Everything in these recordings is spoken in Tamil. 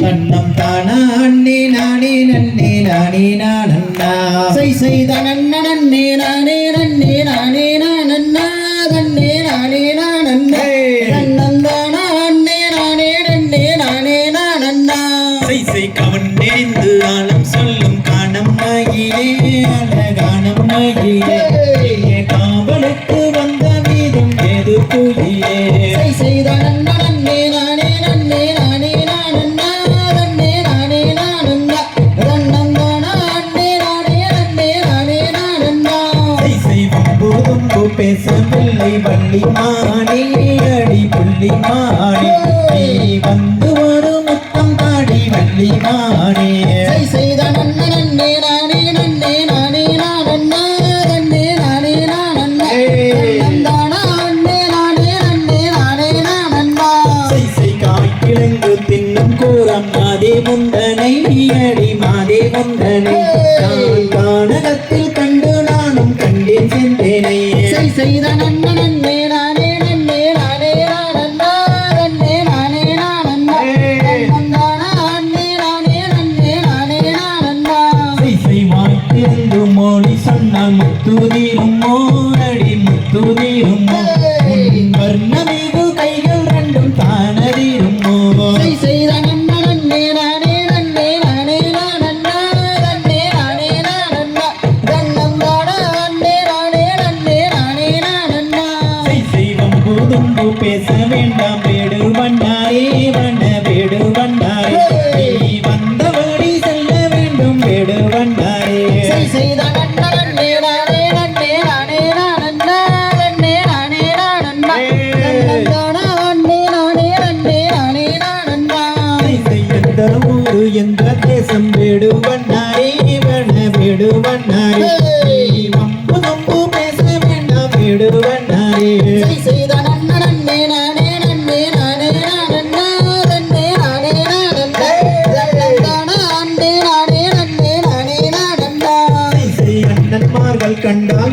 நன்னம் தானா அண்ணே நானே நன்னே நானே நானண்ணா சை செய்த நன்னே நானே நன்னே நானே நானண்ணா தன்னே நானே நானண்ணே நன்னந்தானா அண்ணே நானே நன்னே நானே நானண்ணா சை சை கவன் நெறிந்து ஆழம் சொல்லும் காணம் மகிழே அழகானம் மகிழே. காவலுக்கு வந்த வீதம் ஏது புலியே சை செய்த நன்னே நானே நன்னே பேசவில்லை வள்ளி மானே அடி புள்ளி மானே நீ வந்து ஒரு முத்தம் தாடி வள்ளி சை செய்த நன்ன நானே நன்னே நானே நானே நானே நானே கிழங்கு தின்னும் கூறம் மாதே முந்தனை அடி மாதே முந்தனை கானகத்தில் கண்டு நானும் கண்டேன் சென்றேனை சை செய்த நன்ன நன்னே நானே நன்னே நானே நானே நானே நானே மோடி சொன்னால் முத்துதீரும் முத்துதீரும் உன் பேச வேண்டாம் வேடு வண்ணாரே வண்ண வேடு வண்ணாரே. நீ வந்தபடி செல்ல வேண்டும் வேடு வண்ணாரே. செய்த நன்ன நானே நன்னே நானே நானே நன்னே நானே எந்த தேசம்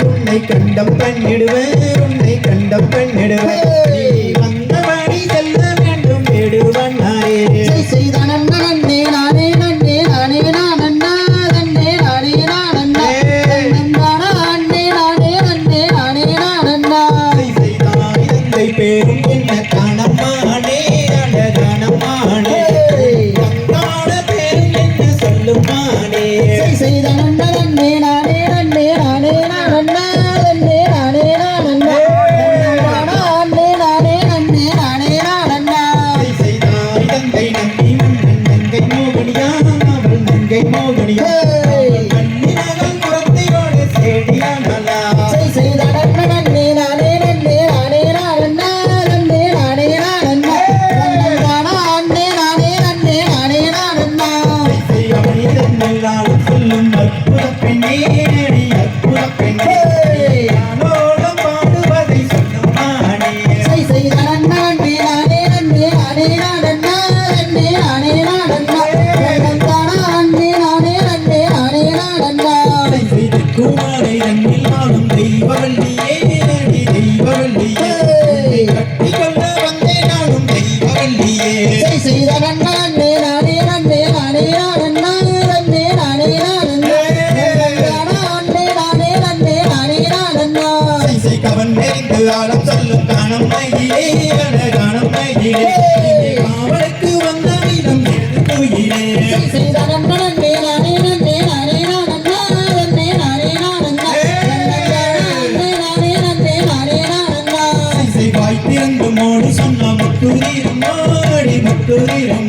உன்னை கண்டம் பண்ணிடுவேன் உன்னை கண்டம் பண்ணிடுவேன். வந்தபடி செல்ல வேண்டும் வேடு வண்ணாரே சை செய்த நன்ன நன்னே நானே நன்னே நானே நானண்ணா தன்னே நானே நானண்ணா தன்னந்தானா அண்ணே நானே நன்னே நானே நானண்ணா சை செய்தாய் தந்தை பேரும் என்ன பேரும் சொல்லுமானே. நன்ன நன்னே நானே நன்னே நானே சேடியானலா சை நானண்ணா தன்னந்தானா அண்ணே நானே நன்னே நானே நானண்ணா இசை வாய் திறந்து மோடு சொன்ன முட்டுதீரும் மோடி முட்டுதீரும்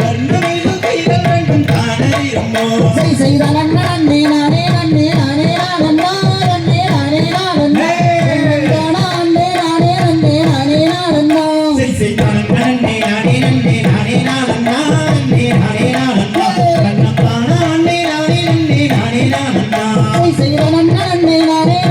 கண்ணமையில் கைகள் வேண்டும் காணதீரும் சை செய்த நன்னே நானே நன்னே நானே செய்கிறேன் அண்ணன் நானே